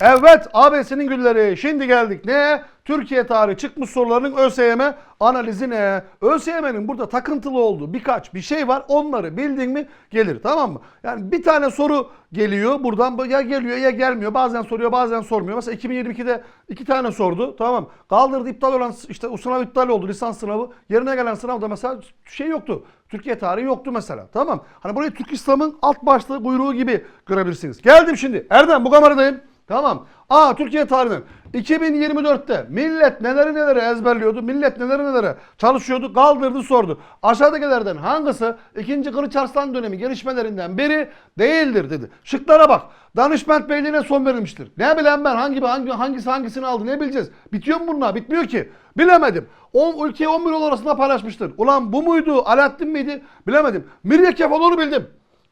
Evet ABS'nin gülleri. Şimdi geldik ne? Türkiye tarihi çıkmış sorularının ÖSYM analizi ne? ÖSYM'nin burada takıntılı olduğu birkaç bir şey var. Onları bildin mi gelir tamam mı? Yani bir tane soru geliyor buradan ya geliyor ya gelmiyor. Bazen soruyor bazen sormuyor. Mesela 2022'de iki tane sordu tamam? Kaldırdı iptal olan işte o sınav iptal oldu lisans sınavı. Yerine gelen sınavda mesela şey yoktu. Türkiye tarihi yoktu mesela. Tamam. Hani burayı Türk İslam'ın alt başlığı kuyruğu gibi görebilirsiniz. Geldim şimdi. Erdem bu kameradayım. Tamam. Aa Türkiye tarihinden. 2024'te millet neleri neleri ezberliyordu, millet neleri neleri çalışıyordu, kaldırdı sordu. Aşağıdakilerden hangisi 2. Kılıç Arslan dönemi gelişmelerinden biri değildir dedi. Şıklara bak. Danışment beyliğine son verilmiştir. Ne bileyim ben hangi hangi hangisi hangisini aldı ne bileceğiz. Bitiyor mu bunlar? Bitmiyor ki. Bilemedim. 10 ülkeyi 11 yol arasında paylaşmıştır. Ulan bu muydu? Alaaddin miydi? Bilemedim. Mirye Kefaloğlu bildim.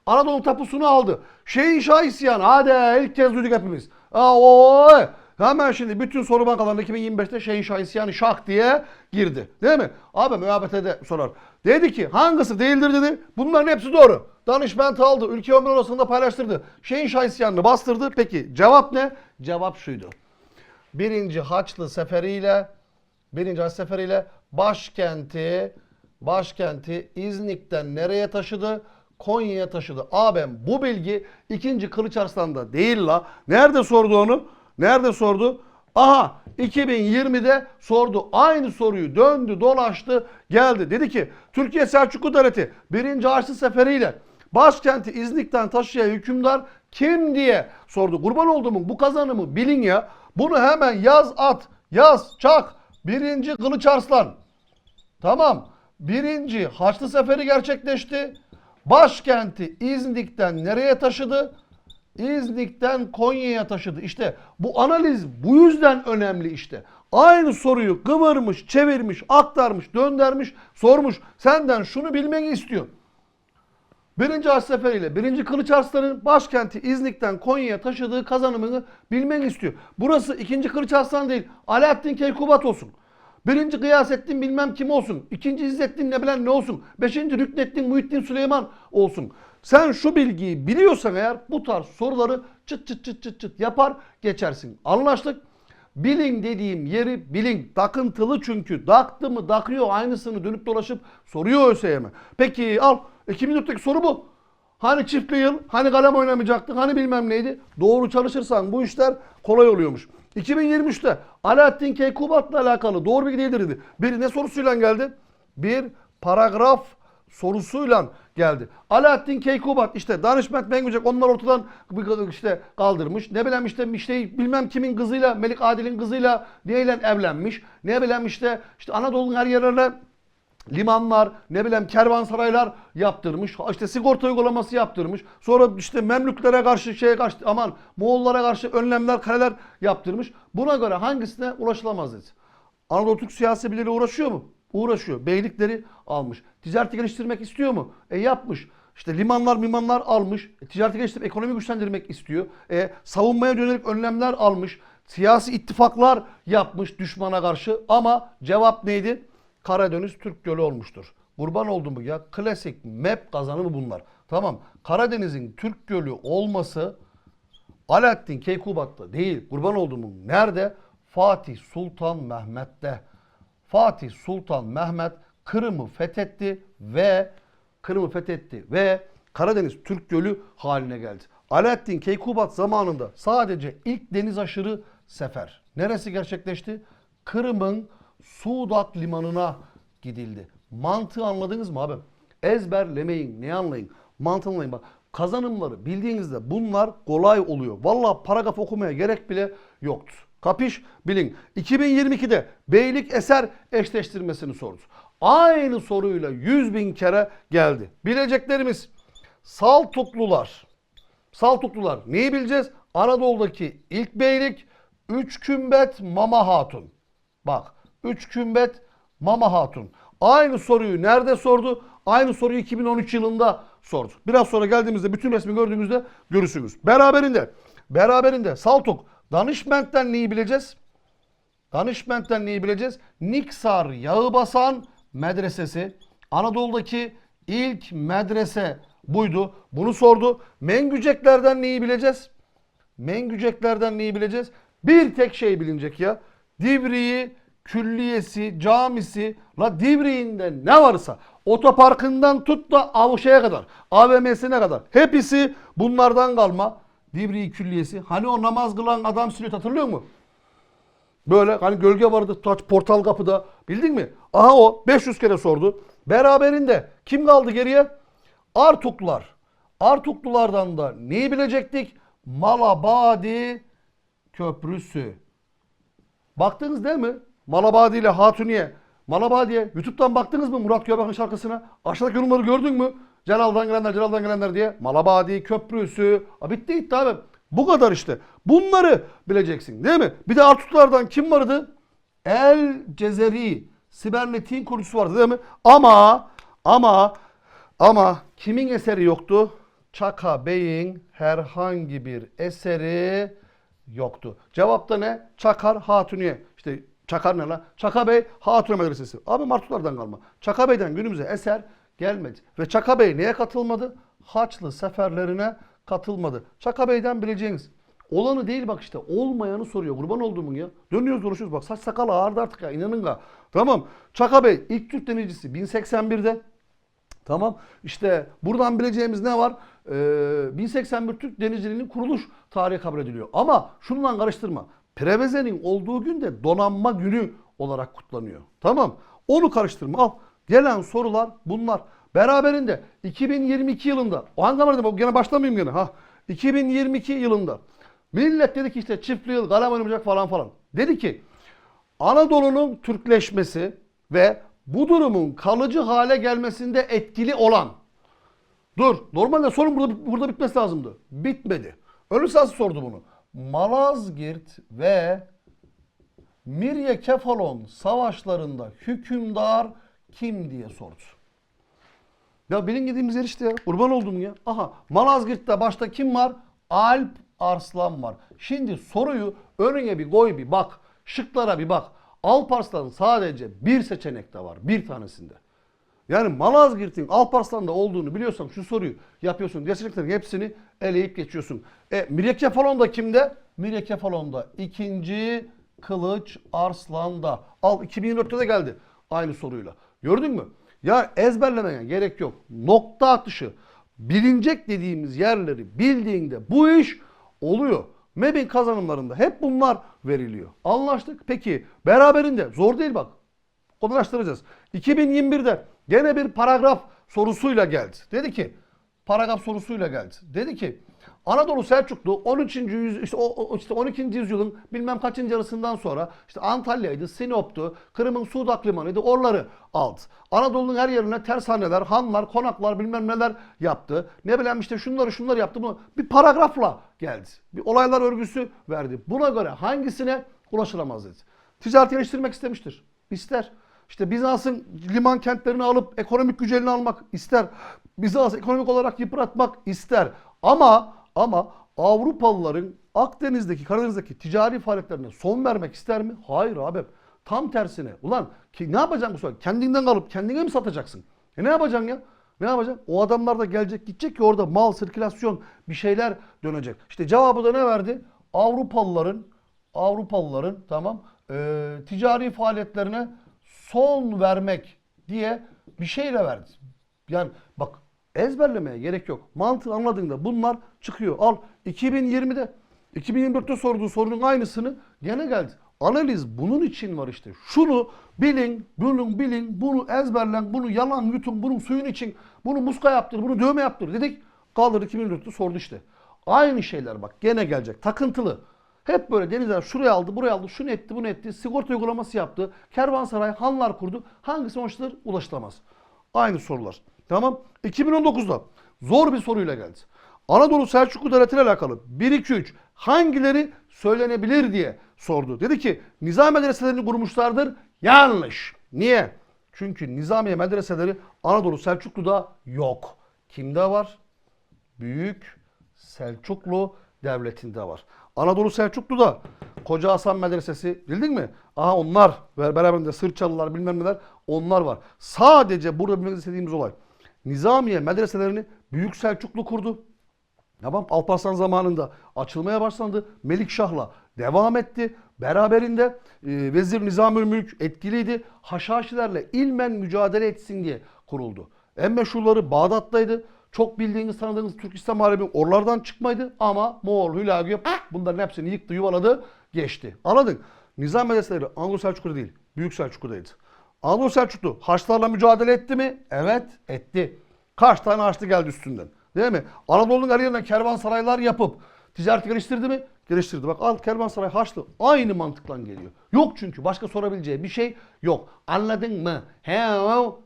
Anadolu tapusunu aldı. Şeyin Şah isyanı. Hadi ilk kez duyduk hepimiz. Aa. Hemen şimdi bütün soru bankalarında 2025'te Şeyin Şah isyanı şah diye girdi. Değil mi? Abi müebbetede sorar. Dedi ki hangisi değildir dedi. Bunların hepsi doğru. Danışment aldı. Ülke ömrü arasında paylaştırdı. Şeyin Şah isyanını bastırdı. Peki cevap ne? Cevap şuydu. Birinci Haçlı seferiyle birinci Haçlı seferiyle başkenti başkenti İznik'ten nereye taşıdı? Konya'ya taşıdı. Abim bu bilgi ikinci Kılıç Arslan'da değil la. Nerede sordu onu? Nerede sordu? Aha 2020'de sordu. Aynı soruyu döndü dolaştı geldi. Dedi ki Türkiye Selçuklu Devleti 1. Haçlı Seferiyle başkenti İznik'ten taşıyan hükümdar kim diye sordu. Kurban olduğumun bu kazanımı bilin ya. Bunu hemen yaz at. Yaz çak. Birinci Kılıç Arslan. Tamam. Birinci Haçlı Seferi gerçekleşti. Başkenti İznik'ten nereye taşıdı? İznik'ten Konya'ya taşıdı. İşte bu analiz bu yüzden önemli işte. Aynı soruyu kıvırmış, çevirmiş, aktarmış, döndermiş, sormuş. Senden şunu bilmeni istiyor. Birinci Haç Seferiyle Birinci Kılıç Arslan'ın başkenti İznik'ten Konya'ya taşıdığı kazanımını bilmeni istiyor. Burası ikinci Kılıç Arslan değil. Alaaddin Keykubat olsun. Birinci Gıyasettin bilmem kim olsun. İkinci İzzettin ne bilen ne olsun. Beşinci Rüknettin Muhittin Süleyman olsun. Sen şu bilgiyi biliyorsan eğer bu tarz soruları çıt çıt çıt çıt çıt yapar geçersin. Anlaştık. Bilin dediğim yeri bilin. Takıntılı çünkü. Daktı mı dakıyor aynısını dönüp dolaşıp soruyor ÖSYM. Peki al 2004'teki soru bu. Hani çiftli yıl, hani kalem oynamayacaktın, hani bilmem neydi. Doğru çalışırsan bu işler kolay oluyormuş. 2023'te Alaaddin Keykubat'la alakalı doğru bilgi değildir dedi. Bir ne sorusuyla geldi? Bir paragraf sorusuyla geldi. Alaaddin Keykubat işte danışment Mengücek onlar ortadan işte kaldırmış. Ne bileyim işte işte bilmem kimin kızıyla Melik Adil'in kızıyla neyle evlenmiş. Ne bileyim işte işte Anadolu'nun her yerlerine limanlar, ne bileyim kervansaraylar yaptırmış. İşte sigorta uygulaması yaptırmış. Sonra işte Memlüklere karşı şeye karşı aman Moğollara karşı önlemler, kareler yaptırmış. Buna göre hangisine ulaşılamaz dedi. Anadolu Türk siyasi birileri uğraşıyor mu? Uğraşıyor. Beylikleri almış. Ticareti geliştirmek istiyor mu? E yapmış. İşte limanlar mimanlar almış. E, ticareti geliştirip ekonomi güçlendirmek istiyor. E, savunmaya yönelik önlemler almış. Siyasi ittifaklar yapmış düşmana karşı. Ama cevap neydi? Karadeniz Türk Gölü olmuştur. Kurban oldum bu ya. Klasik map kazanımı bunlar. Tamam. Karadeniz'in Türk Gölü olması Alaaddin Keykubat'ta değil. Kurban olduğumun nerede? Fatih Sultan Mehmet'te. Fatih Sultan Mehmet Kırım'ı fethetti ve Kırım'ı fethetti ve Karadeniz Türk Gölü haline geldi. Alaaddin Keykubat zamanında sadece ilk deniz aşırı sefer. Neresi gerçekleşti? Kırım'ın Sudak limanına gidildi. Mantığı anladınız mı abi? Ezberlemeyin. Ne anlayın? Mantığı anlayın. Bak kazanımları bildiğinizde bunlar kolay oluyor. Valla paragraf okumaya gerek bile yoktu. Kapış bilin. 2022'de beylik eser eşleştirmesini sordu. Aynı soruyla 100 bin kere geldi. Bileceklerimiz Saltuklular. Saltuklular neyi bileceğiz? Anadolu'daki ilk beylik Üç Kümbet Mama Hatun. Bak Üç Kümbet Mama Hatun. Aynı soruyu nerede sordu? Aynı soruyu 2013 yılında sordu. Biraz sonra geldiğimizde bütün resmi gördüğünüzde görürsünüz. Beraberinde, beraberinde Saltuk Danışment'ten neyi bileceğiz? Danışment'ten neyi bileceğiz? Niksar Yağı Basan Medresesi. Anadolu'daki ilk medrese buydu. Bunu sordu. Mengüceklerden neyi bileceğiz? Mengüceklerden neyi bileceğiz? Bir tek şey bilinecek ya. Divriği, külliyesi, camisi, la Divriğinde ne varsa otoparkından tut da Avuşa'ya kadar, AVM'sine kadar hepsi bunlardan kalma. Divriği külliyesi. Hani o namaz kılan adam silüet hatırlıyor musun? Böyle hani gölge vardı taç portal kapıda. Bildin mi? Aha o 500 kere sordu. Beraberinde kim kaldı geriye? Artuklular. Artuklulardan da neyi bilecektik? Malabadi Köprüsü. Baktınız değil mi? Malabadi ile Hatuniye. Malabadi'ye YouTube'dan baktınız mı Murat Göbek'in şarkısına? Aşağıdaki yorumları gördün mü? Celal'dan gelenler, Celal'dan gelenler diye. Malabadi Köprüsü. A, bitti gitti abi. Bu kadar işte. Bunları bileceksin değil mi? Bir de Artuklulardan kim vardı? El Cezeri. Sibernetik'in kurucusu vardı değil mi? Ama ama ama kimin eseri yoktu? Çaka Bey'in herhangi bir eseri yoktu. Cevapta ne? Çakar Hatuniye. Çakar ne lan? Çaka Bey Hatuniye Medresesi. Abi Martuklardan kalma. Çaka Bey'den günümüze eser gelmedi. Ve Çaka Bey neye katılmadı? Haçlı seferlerine katılmadı. Çaka Bey'den bileceğiniz. Olanı değil bak işte olmayanı soruyor. Kurban olduğumun ya. Dönüyoruz dolaşıyoruz bak saç sakal ağırdı artık ya inanın ha. Tamam. Çaka Bey ilk Türk denizcisi 1081'de. Tamam. İşte buradan bileceğimiz ne var? Ee, 1081 Türk denizciliğinin kuruluş tarihi kabul ediliyor. Ama şundan karıştırma. Preveze'nin olduğu gün de donanma günü olarak kutlanıyor. Tamam. Onu karıştırma. Al. Gelen sorular bunlar. Beraberinde 2022 yılında o hangi zamanlarda gene başlamayayım gene ha. 2022 yılında millet dedi ki işte çiftli yıl kalem oynamayacak falan falan. Dedi ki Anadolu'nun Türkleşmesi ve bu durumun kalıcı hale gelmesinde etkili olan Dur. Normalde sorun burada, burada bitmesi lazımdı. Bitmedi. Ölü sordu bunu. Malazgirt ve Mirye Kefalon savaşlarında hükümdar kim diye sordu. Ya benim gittiğimiz yer işte ya. Kurban oldum ya. Aha Malazgirt'te başta kim var? Alp Arslan var. Şimdi soruyu önüne bir koy bir bak. Şıklara bir bak. Alp Arslan sadece bir seçenekte var. Bir tanesinde. Yani Malazgirt'in Alparslan'da olduğunu biliyorsan şu soruyu yapıyorsun. Seçeneklerin hepsini eleyip geçiyorsun. E Mirye Kefalon da kimde? Mirye Kefalon da ikinci Kılıç Arslan'da. Al 2024'te de geldi aynı soruyla. Gördün mü? Ya ezberlemeye gerek yok. Nokta atışı bilinecek dediğimiz yerleri bildiğinde bu iş oluyor. MEB'in kazanımlarında hep bunlar veriliyor. Anlaştık. Peki beraberinde zor değil bak. Kolaylaştıracağız. 2021'de gene bir paragraf sorusuyla geldi. Dedi ki paragraf sorusuyla geldi. Dedi ki Anadolu Selçuklu 13. yüz işte, o- işte 12. yüzyılın bilmem kaçıncı yarısından sonra işte Antalya'ydı, Sinop'tu, Kırım'ın Sudak Limanı'ydı oraları aldı. Anadolu'nun her yerine tersaneler, hanlar, konaklar bilmem neler yaptı. Ne bileyim işte şunları şunları yaptı. Bunu bir paragrafla geldi. Bir olaylar örgüsü verdi. Buna göre hangisine ulaşılamaz dedi. Ticaret geliştirmek istemiştir. İster. İşte Bizans'ın liman kentlerini alıp ekonomik gücünü almak ister. Bizans ekonomik olarak yıpratmak ister. Ama ama Avrupalıların Akdeniz'deki, Karadeniz'deki ticari faaliyetlerine son vermek ister mi? Hayır abi. Tam tersine. Ulan ki ne yapacaksın bu sefer? Kendinden alıp kendine mi satacaksın? E ne yapacaksın ya? Ne yapacaksın? O adamlar da gelecek gidecek ki orada mal, sirkülasyon bir şeyler dönecek. İşte cevabı da ne verdi? Avrupalıların Avrupalıların tamam e, ticari faaliyetlerine son vermek diye bir şeyle verdi. Yani bak ezberlemeye gerek yok. Mantığı anladığında bunlar çıkıyor. Al 2020'de 2024'te sorduğu sorunun aynısını gene geldi. Analiz bunun için var işte. Şunu bilin, bunu bilin, bunu ezberlen, bunu yalan yutun, bunun suyun için, bunu muska yaptır, bunu dövme yaptır dedik. Kaldırdı 2024'te sordu işte. Aynı şeyler bak gene gelecek. Takıntılı. Hep böyle denizler şuraya aldı, buraya aldı, şunu etti, bunu etti. Sigorta uygulaması yaptı. Kervansaray, hanlar kurdu. Hangisi ulaşılır? Ulaşılamaz. Aynı sorular. Tamam. 2019'da zor bir soruyla geldi. Anadolu Selçuklu Devleti ile alakalı 1 2 3 hangileri söylenebilir diye sordu. Dedi ki Nizami medreselerini kurmuşlardır. Yanlış. Niye? Çünkü Nizamiye medreseleri Anadolu Selçuklu'da yok. Kimde var? Büyük Selçuklu Devleti'nde var. Anadolu Selçuklu'da Koca Hasan Medresesi bildin mi? Aha onlar ve beraberinde Sırçalılar bilmem neler onlar var. Sadece burada bilmek istediğimiz olay. Nizamiye medreselerini Büyük Selçuklu kurdu. Tamam Alparslan zamanında açılmaya başlandı. Melikşah'la devam etti. Beraberinde e, Vezir Nizamül Mülk etkiliydi. Haşhaşilerle ilmen mücadele etsin diye kuruldu. En meşhurları Bağdat'taydı. Çok bildiğiniz tanıdığınız Türk İslam Harbi oralardan çıkmaydı ama Moğol, Hülagü bunların hepsini yıktı, yuvaladı, geçti. Anladın? Nizam medreseleri Anadolu Selçuklu değil, Büyük Selçuklu'daydı. Anadolu Selçuklu Haçlarla mücadele etti mi? Evet, etti. Kaç tane Haçlı geldi üstünden. Değil mi? Anadolu'nun her yerine kervansaraylar yapıp ticaret geliştirdi mi? Geliştirdi. Bak al kervansaray Haçlı aynı mantıkla geliyor. Yok çünkü başka sorabileceği bir şey yok. Anladın mı? He,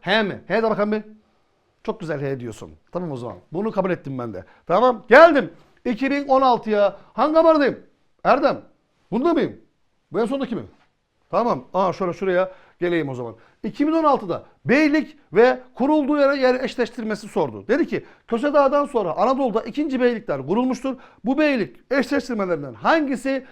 he mi? He de bakalım bir. Çok güzel he diyorsun. Tamam o zaman. Bunu kabul ettim ben de. Tamam. Geldim. 2016'ya. Hangi kamerdayım? Erdem. Bunda mıyım? Bu en sondaki mi? Tamam. Aa şöyle şuraya geleyim o zaman. 2016'da beylik ve kurulduğu yere yer eşleştirmesi sordu. Dedi ki Köse Dağı'dan sonra Anadolu'da ikinci beylikler kurulmuştur. Bu beylik eşleştirmelerinden hangisi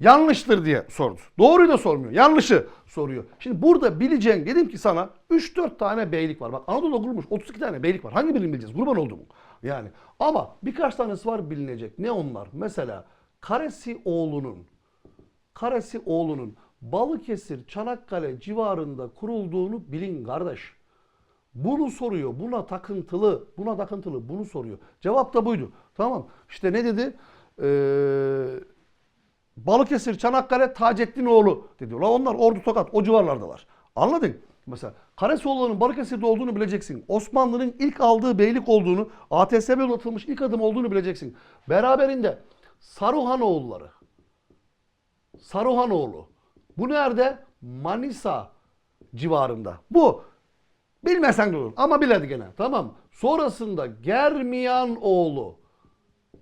yanlıştır diye sordu. Doğruyu da sormuyor. Yanlışı soruyor. Şimdi burada bileceğin dedim ki sana 3-4 tane beylik var. Bak Anadolu'da kurulmuş 32 tane beylik var. Hangi birini bileceğiz? Kurban oldu mu? Yani ama birkaç tanesi var bilinecek. Ne onlar? Mesela Karesi oğlunun Karesi oğlunun Balıkesir, Çanakkale civarında kurulduğunu bilin kardeş. Bunu soruyor. Buna takıntılı. Buna takıntılı. Bunu soruyor. Cevap da buydu. Tamam. İşte ne dedi? Ee, Balıkesir, Çanakkale, Taceddinoğlu dedi. La onlar Ordu, Tokat o civarlardalar. Anladın? Mesela Karesioğlu'nun Balıkesir'de olduğunu bileceksin. Osmanlı'nın ilk aldığı beylik olduğunu, ATSB atılmış ilk adım olduğunu bileceksin. Beraberinde Saruhanoğulları. Saruhanoğlu. Bu nerede? Manisa civarında. Bu. Bilmesen de olur ama biledi gene. Tamam. Sonrasında Germiyan oğlu.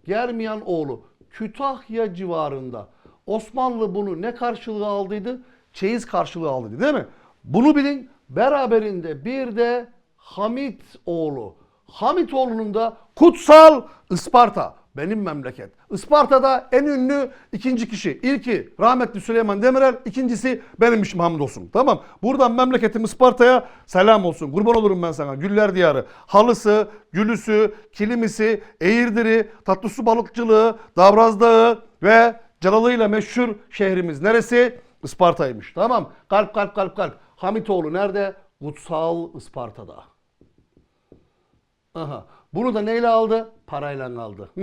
Germiyan oğlu Kütahya civarında. Osmanlı bunu ne karşılığı aldıydı? Çeyiz karşılığı aldıydı değil mi? Bunu bilin. Beraberinde bir de Hamit oğlu. Hamit oğlunun da kutsal Isparta. Benim memleket. Isparta'da en ünlü ikinci kişi. İlki rahmetli Süleyman Demirel. ikincisi benimmişim hamdolsun. Tamam. Buradan memleketim Isparta'ya selam olsun. Kurban olurum ben sana. Güller diyarı. Halısı, gülüsü, kilimisi, eğirdiri, tatlısu balıkçılığı, Davraz Dağı ve Calalıyla meşhur şehrimiz neresi? Isparta'ymış. Tamam. Kalp kalp kalp kalp. Hamitoğlu nerede? Kutsal Isparta'da. Aha. Bunu da neyle aldı? Parayla aldı.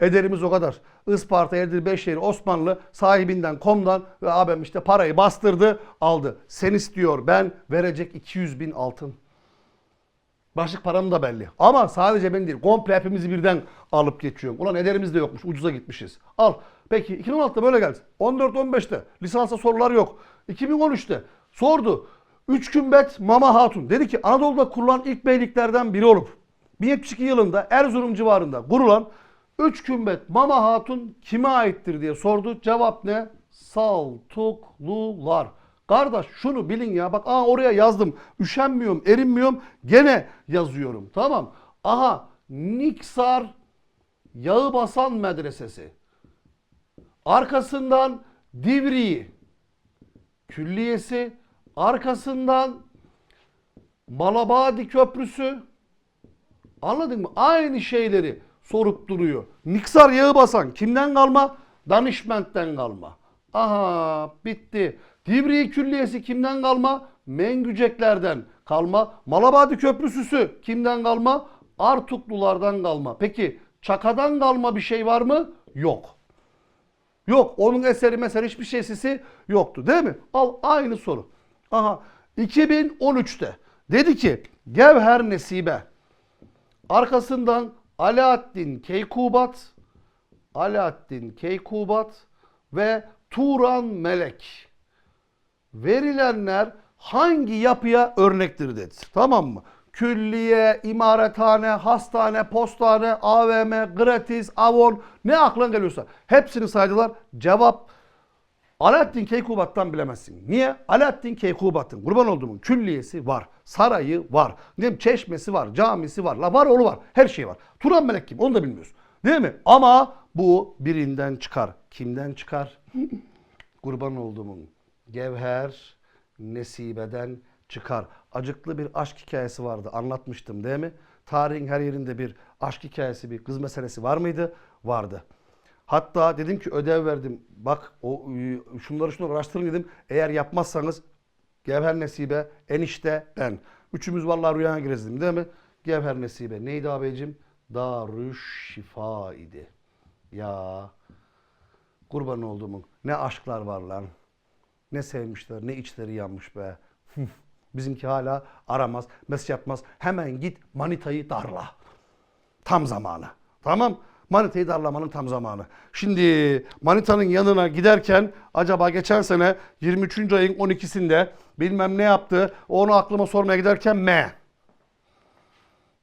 Ederimiz o kadar. Isparta, Edir, Beşşehir, Osmanlı sahibinden, komdan ve abim işte parayı bastırdı, aldı. Sen istiyor, ben verecek 200 bin altın. Başlık param da belli. Ama sadece ben değil. Komple hepimizi birden alıp geçiyorum. Ulan ederimiz de yokmuş. Ucuza gitmişiz. Al. Peki 2016'da böyle geldi. 14-15'te lisansa sorular yok. 2013'te sordu. Üç kümbet Mama Hatun. Dedi ki Anadolu'da kurulan ilk beyliklerden biri olup 1072 yılında Erzurum civarında kurulan Üç kümbet Mama Hatun kime aittir diye sordu. Cevap ne? Saltuklular. Kardeş şunu bilin ya. Bak aa oraya yazdım. Üşenmiyorum, erinmiyorum. Gene yazıyorum. Tamam. Aha Niksar Yağı Basan Medresesi. Arkasından Divriği Külliyesi. Arkasından Malabadi Köprüsü. Anladın mı? Aynı şeyleri sorup duruyor. Niksar yağı basan kimden kalma? Danışment'ten kalma. Aha bitti. Divriği Külliyesi kimden kalma? Mengüceklerden kalma. Malabadi Köprüsüsü kimden kalma? Artuklulardan kalma. Peki Çaka'dan kalma bir şey var mı? Yok. Yok. Onun eseri mesela hiçbir şeysisi yoktu değil mi? Al aynı soru. Aha 2013'te dedi ki Gevher Nesibe arkasından Alaaddin Keykubat Alaaddin Keykubat ve Turan Melek verilenler hangi yapıya örnektir dedi. Tamam mı? Külliye, imarethane, hastane, postane, AVM, gratis, avon ne aklına geliyorsa hepsini saydılar. Cevap Alaaddin Keykubat'tan bilemezsin. Niye? Alaaddin Keykubat'ın kurban olduğumun külliyesi var. Sarayı var. Ne bileyim, çeşmesi var. Camisi var. La var oğlu var. Her şey var. Turan Melek kim? Onu da bilmiyorsun. Değil mi? Ama bu birinden çıkar. Kimden çıkar? kurban olduğumun Gevher Nesibe'den çıkar. Acıklı bir aşk hikayesi vardı. Anlatmıştım değil mi? tarihin her yerinde bir aşk hikayesi, bir kız meselesi var mıydı? Vardı. Hatta dedim ki ödev verdim. Bak o e, şunları şunları araştırın dedim. Eğer yapmazsanız Gevher Nesibe, enişte ben. Üçümüz vallahi rüyana gireriz değil mi? Gevher Nesibe neydi abicim? Darüş şifa idi. Ya kurban olduğumun ne aşklar var lan. Ne sevmişler, ne içleri yanmış be. Bizimki hala aramaz, mesaj yapmaz. Hemen git manitayı darla. Tam zamanı. Tamam. Manitayı darlamanın tam zamanı. Şimdi manitanın yanına giderken acaba geçen sene 23. ayın 12'sinde bilmem ne yaptı. Onu aklıma sormaya giderken M.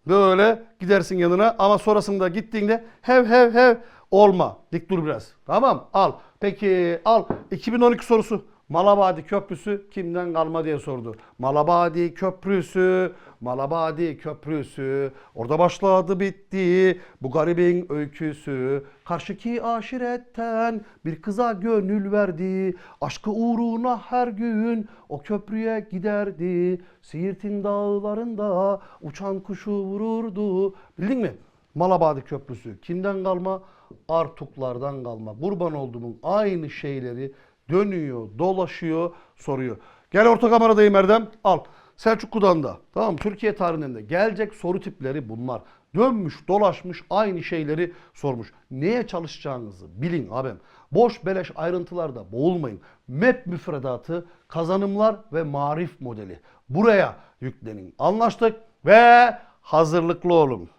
Böyle gidersin yanına ama sonrasında gittiğinde hev hev hev olma. Dik dur biraz. Tamam al. Peki al. 2012 sorusu. Malabadi Köprüsü kimden kalma diye sordu. Malabadi Köprüsü, Malabadi Köprüsü. Orada başladı bitti bu garibin öyküsü. Karşıki aşiretten bir kıza gönül verdi. Aşkı uğruna her gün o köprüye giderdi. Siirt'in dağlarında uçan kuşu vururdu. Bildin mi? Malabadi Köprüsü kimden kalma? Artuklardan kalma. Kurban olduğumun aynı şeyleri dönüyor, dolaşıyor, soruyor. Gel orta kameradayım Erdem. Al. Selçuk Kudan'da. Tamam? Türkiye tarihinin de gelecek soru tipleri bunlar. Dönmüş, dolaşmış aynı şeyleri sormuş. Neye çalışacağınızı bilin abim. Boş beleş ayrıntılarda boğulmayın. MEP müfredatı, kazanımlar ve marif modeli. Buraya yüklenin. Anlaştık ve hazırlıklı olun.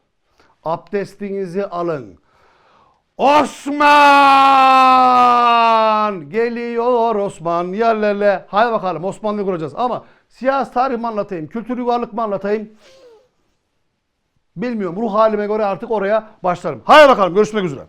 Abdestinizi alın. Osman! Geliyor Osman. Yerlerle. Hay bakalım Osmanlı kuracağız. Ama siyasi tarih mi anlatayım, kültürlü varlık mı anlatayım? Bilmiyorum. Ruh halime göre artık oraya başlarım. Hay bakalım görüşmek üzere.